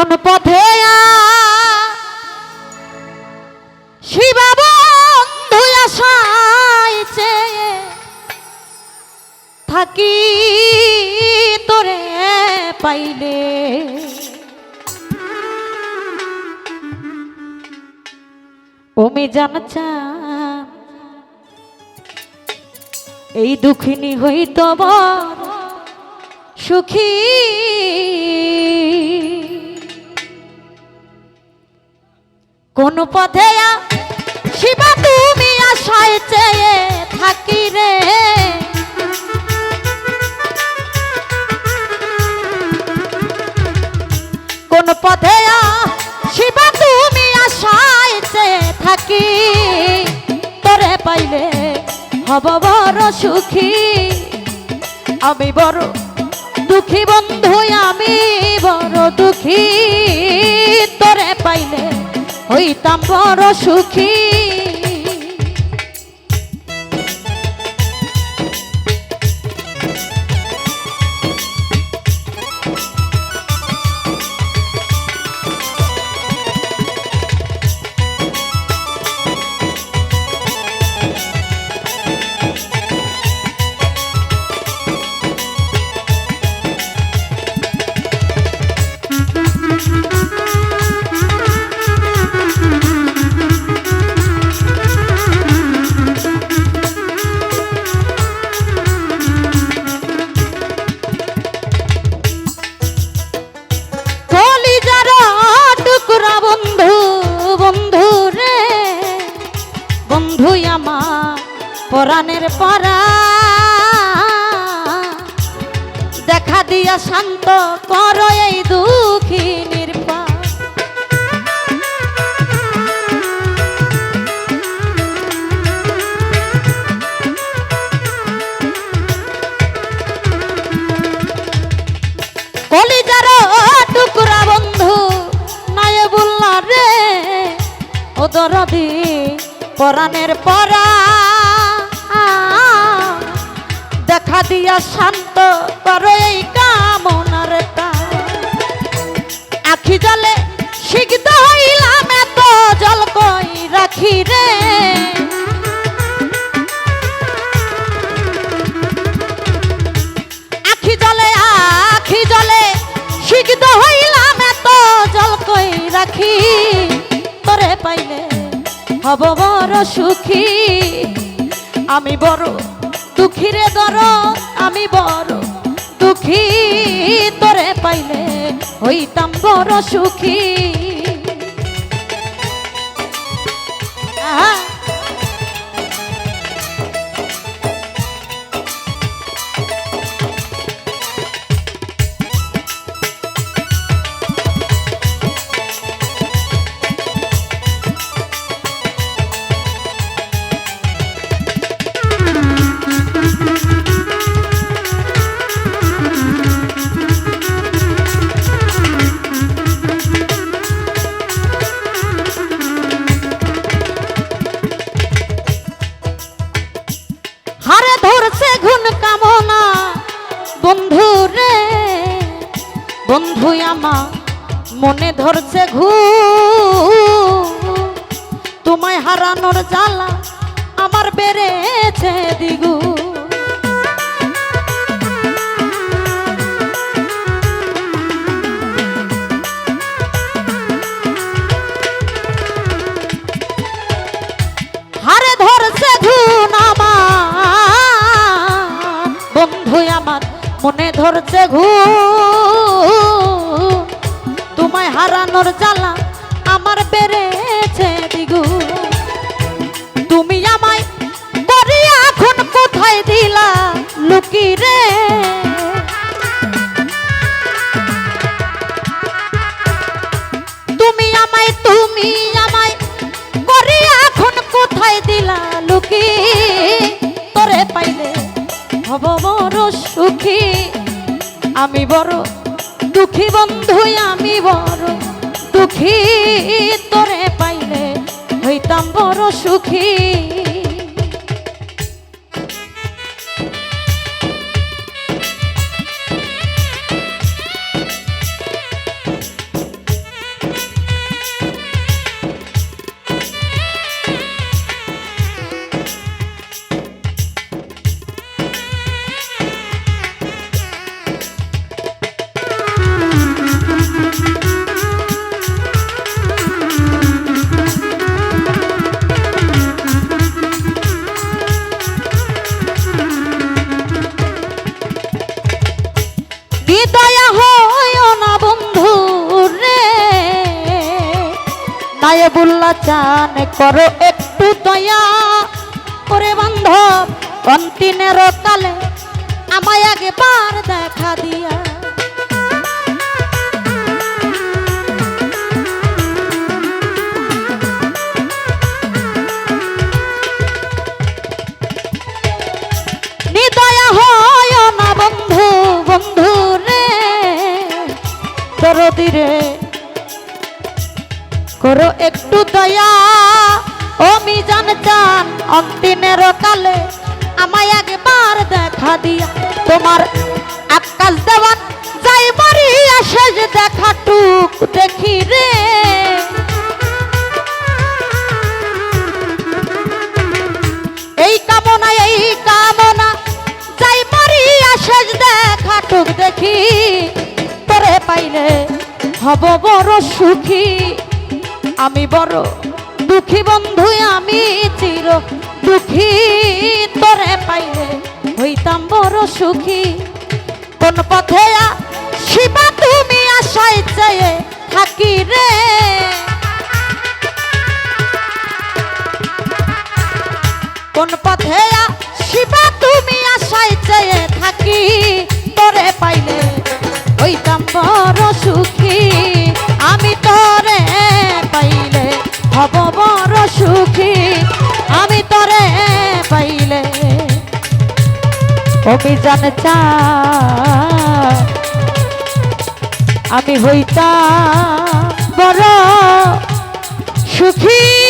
কোন পথে শিবা বন্ধু চেয়ে থাকি তোরে পাইলে। ওমি জানচা এই দুঃখিনী বড় সুখী। কোন পথে শিবা তুমি আশায় চেয়ে থাকি রে কোন পথে শিবা তুমি আশায় চেয়ে থাকি, তোরে পাইলে হব বড় সুখী। আমি বড় দুঃখী বন্ধু, আমি বড় দুঃখী। তোরে পাইলে হইতাম বড় সুখী। বন্ধু আমার, পরাণের পরা। দেখা দিয়া শান্ত কর এই দুঃখী নির্পা কলিজার টুকরা বন্ধু, নয় বললা রে, ও দরদি। পরাণের পরা দেখা দিয়া শান্ত করো এই কামনার আখি জলে শিখত হইলাম এত জল কই রাখি রে। আখি জলে আখি জলে শিখত হইলাম এত জল কই রাখি। হব বড় সুখী। আমি বড় দুঃখী রে দর, আমি বড় দুঃখী। তোরে পাইলে হইতাম বড় সুখী। বন্ধু আমার মনে ধরছে ঘু তোমায় হারানোর জ্বালা আমার বেড়েছে দিগু ধরছে ঘু। তোমায় হারানোর জ্বালা আমার বেড়েছে দিগু। তুমি আমায় করিয়া এখন কোথায় দিলা লুকি রে? তুমি আমায় তুমি আমায় করিয়া এখন কোথায় দিলা লুকি? তোরে পাইলে হব বড় সুখী। আমি বড় দুঃখী বন্ধু আমি বড়। দুঃখী তোরে পাইলে হইতাম বড় সুখী। সাহেবুল্লাহ চান করো একটু দয়া। করে বান্ধব অন্তিনের কালে আমায় একবার দেখা দিয়া। বন্ধু বন্ধু রে। দরদি রে করো একটু দয়া। ও মিজান চান অন্তিমের কালে আমায় একবার দেখা দিয়া। তোমার আকাশ দেওয়ান যাই বাড়ি শেষ দেখা টুক দেখি রে। এই কামনা এই কামনা যাই শেষ দেখা টুক দেখি। তোরে পাইলে হব বড় সুখী। আমি বড় দুঃখী বন্ধু, আমি চির দুঃখী। তোরে পাইলে হইতাম বড় সুখী। কোন পথে শিবা তুমি আশায় চেয়ে থাকি রে। কোন পথে শিবা তুমি আশায় চেয়ে থাকি সুখী আমি তরে পাইলে। অভিযান চা আমি হইতা বড় সুখী।